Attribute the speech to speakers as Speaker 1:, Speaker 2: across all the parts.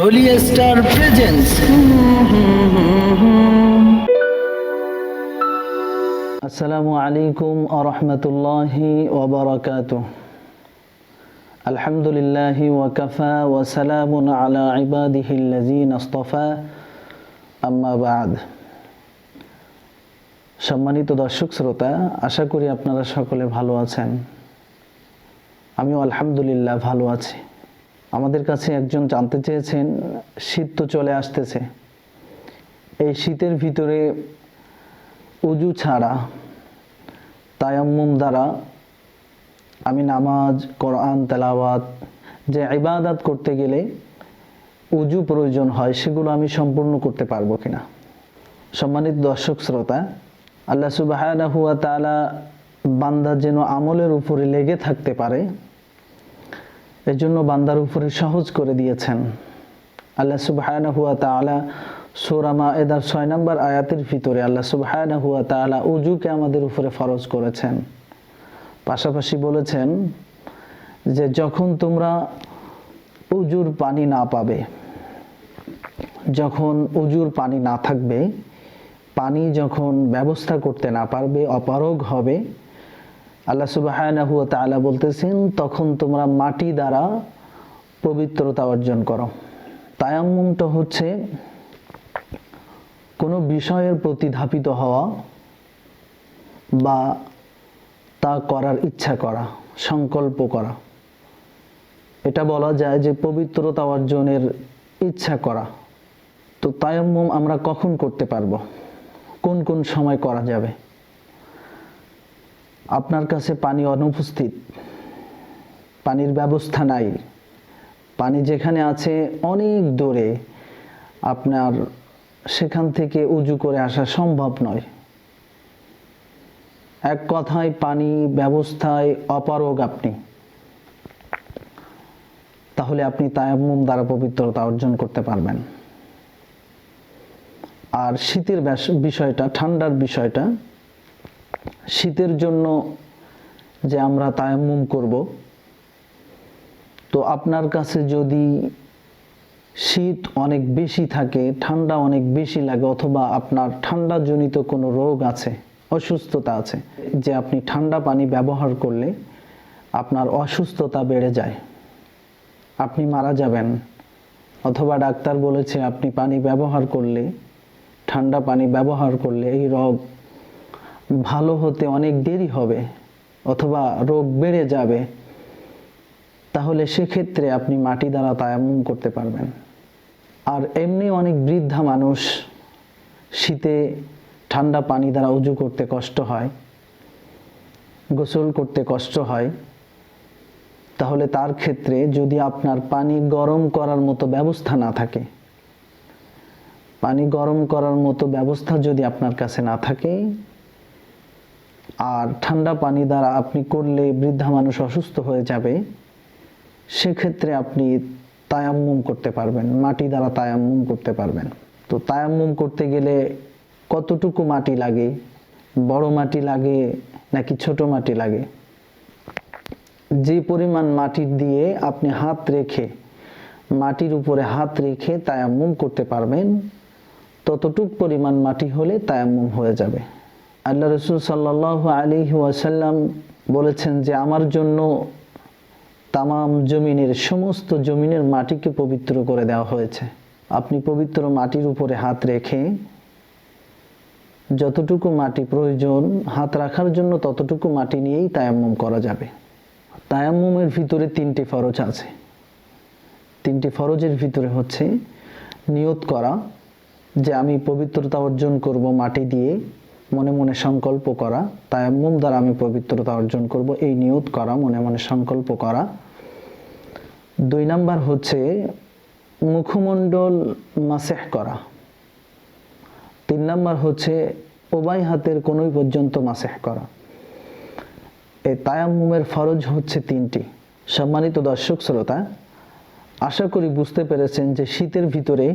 Speaker 1: Holi star presence আসসালামু আলাইকুম আরহামতুল্লাহি ওবরাকাত আলহামদুলিল্লাহ ওয়াকাফা ওয়াসালামুন আলা ইবাদিহিল্লাযিন আস্তাফা আম্মা বাদ সম্মানিত দর্শক শ্রোতা, আশা করি আপনারা সকলে ভালো আছেন। আমিও আলহামদুলিল্লাহ ভালো আছি। আমাদের কাছে একজন জানতে চেয়েছেন, শীত তো চলে আসতেছে। এই শীতের ভিতরে উজু ছাড়া তায়াম্মুম দ্বারা আমি নামাজ, কোরআন, তেলাওয়াত, যে ইবাদত করতে গেলে উজু প্রয়োজন হয়, সেগুলো আমি সম্পূর্ণ করতে পারব কিনা। সম্মানিত দর্শক, শ্রোতা, আল্লাহ ওয়া বান্দা যেন আমলের উপরে লেগে থাকতে পারে এজন্য বান্দার উপরে সহজ করে দিয়েছেন। আল্লাহ সুবহানাহু ওয়া তাআলা সূরা মায়েদার 6 নম্বর আয়াতের ভিতরে আল্লাহ সুবহানাহু ওয়া তাআলা উজুকে আমাদের উপরে ফরজ করেছেন। পাশাপাশি বলেছেন যে যখন তোমরা উজুর পানি না পাবে, যখন উজুর পানি না থাকবে, পানি যখন ব্যবস্থা করতে না পারবে, অপারগ হবে আল্লাহ তাআলা বলতেছেন, তখন তোমরা মাটি দ্বারা পবিত্রতা অর্জন করো। তায়াম্মুমটা হচ্ছে কোনো বিষয়ের প্রতি ধাপিত হওয়া বা তা করার ইচ্ছা করা, সংকল্প করা। এটা বলা যায় যে পবিত্রতা অর্জনের ইচ্ছা করা। তো তায়াম্মুম আমরা কখন করতে পারব? কোন কোন সময় করা যাবে? আপনার কাছে পানি অনুপস্থিত, পানির ব্যবস্থা নাই। পানি যেখানে আছে অনেক দূরে, আপনার সেখান থেকে উজু করে আসা সম্ভব নয়। এক কথায় পানি ব্যবস্থায় অপারগ আপনি। তাহলে আপনি তায়াম্মুম দ্বারা পবিত্রতা অর্জন করতে পারবেন। আর শীতের বিষয়টা, ঠান্ডার বিষয়টা শীতের জন্য যে আমরা তায়াম্মুম করব, তো আপনার কাছে যদি শীত অনেক বেশি থাকে, ঠান্ডা অনেক বেশি লাগে, অথবা আপনার ঠান্ডা জনিত কোনো রোগ আছে, অসুস্থতা আছে, যে আপনি ঠান্ডা পানি ব্যবহার করলে আপনার অসুস্থতা বেড়ে যায়, আপনি মারা যাবেন, অথবা ডাক্তার বলেছে আপনি পানি ব্যবহার করলে, ঠান্ডা পানি ব্যবহার করলে এই রোগ ভালো হতে অনেক দেরি হবে অথবা রোগ বেড়ে যাবে, তাহলে সেক্ষেত্রে আপনি মাটি দ্বারা তায়াম্মুম করতে পারবেন। আর এমনি অনেক বৃদ্ধা মানুষ শীতে ঠান্ডা পানি দ্বারা উজু করতে কষ্ট হয়, গোসল করতে কষ্ট হয়, তাহলে তার ক্ষেত্রে যদি আপনার পানি গরম করার মতো ব্যবস্থা না থাকে, পানি গরম করার মতো ব্যবস্থা যদি আপনার কাছে না থাকে আর ঠান্ডা পানি দ্বারা আপনি করলে বৃদ্ধা মানুষ অসুস্থ হয়ে যাবে, সেক্ষেত্রে আপনি তায়াম্মুম করতে পারবেন, মাটি দ্বারা তায়াম্মুম করতে পারবেন। তো তায়াম্মুম করতে গেলে কতটুকু মাটি লাগে? বড় মাটি লাগে নাকি ছোট মাটি লাগে? যে পরিমাণ মাটি দিয়ে আপনি হাত রেখে, মাটির উপরে হাত রেখে তায়াম্মুম করতে পারবেন, ততটুক পরিমাণ মাটি হলে তায়াম্মুম হয়ে যাবে। আল্লাহ রসুল সাল্লাহ আলী ওয়াসাল্লাম বলেছেন যে আমার জন্য তামাম জমিনের সমস্ত জমিনের মাটিকে পবিত্র করে দেওয়া হয়েছে। আপনি পবিত্র মাটির উপরে হাত রেখে যতটুকু মাটি প্রয়োজন হাত রাখার জন্য ততটুকু মাটি নিয়েই তায়াম্মুম করা যাবে। তায়াম্মুমের ভিতরে তিনটি ফরজ আছে। তিনটি ফরজের ভিতরে হচ্ছে নিয়ত করা যে আমি পবিত্রতা অর্জন করব মাটি দিয়ে মনে মনে সংকল্প করা, তায়াম্মুম দ্বারা আমি পবিত্রতা অর্জন করব, এই নিয়ত করা, মনে মনে সংকল্প করা। দুই নাম্বার হচ্ছে মুখমণ্ডল মাসেহ করা। তিন নাম্বার হচ্ছে উভয় হাতের কোনোই পর্যন্ত মাসেহ করা। এই তায়াম্মুমের ফরজ হচ্ছে তিনটি। সম্মানিত দর্শক, শ্রোতা, আশা করি বুঝতে পেরেছেন যে শীতের ভিতরে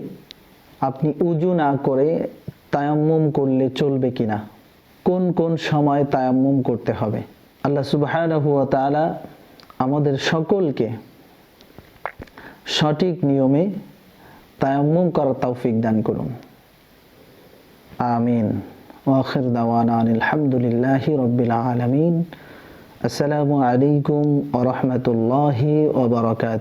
Speaker 1: আপনি উজু না করে তায়াম্মুম করলে চলবে কিনা? কোন কোন সময় তায়াম্মুম করতে হবে? আল্লাহ তাআলা আমাদের সকলকে সঠিক নিয়মে তায়াম্মুম করার তৌফিক দান করুন। আমিন। ওয়াখির দাওয়ানা আলহামদুলিল্লাহি রব্বিল আলামিন। আসসালামু আলাইকুম ওয়া রাহমাতুল্লাহি ওয়া বারাকাতুহু।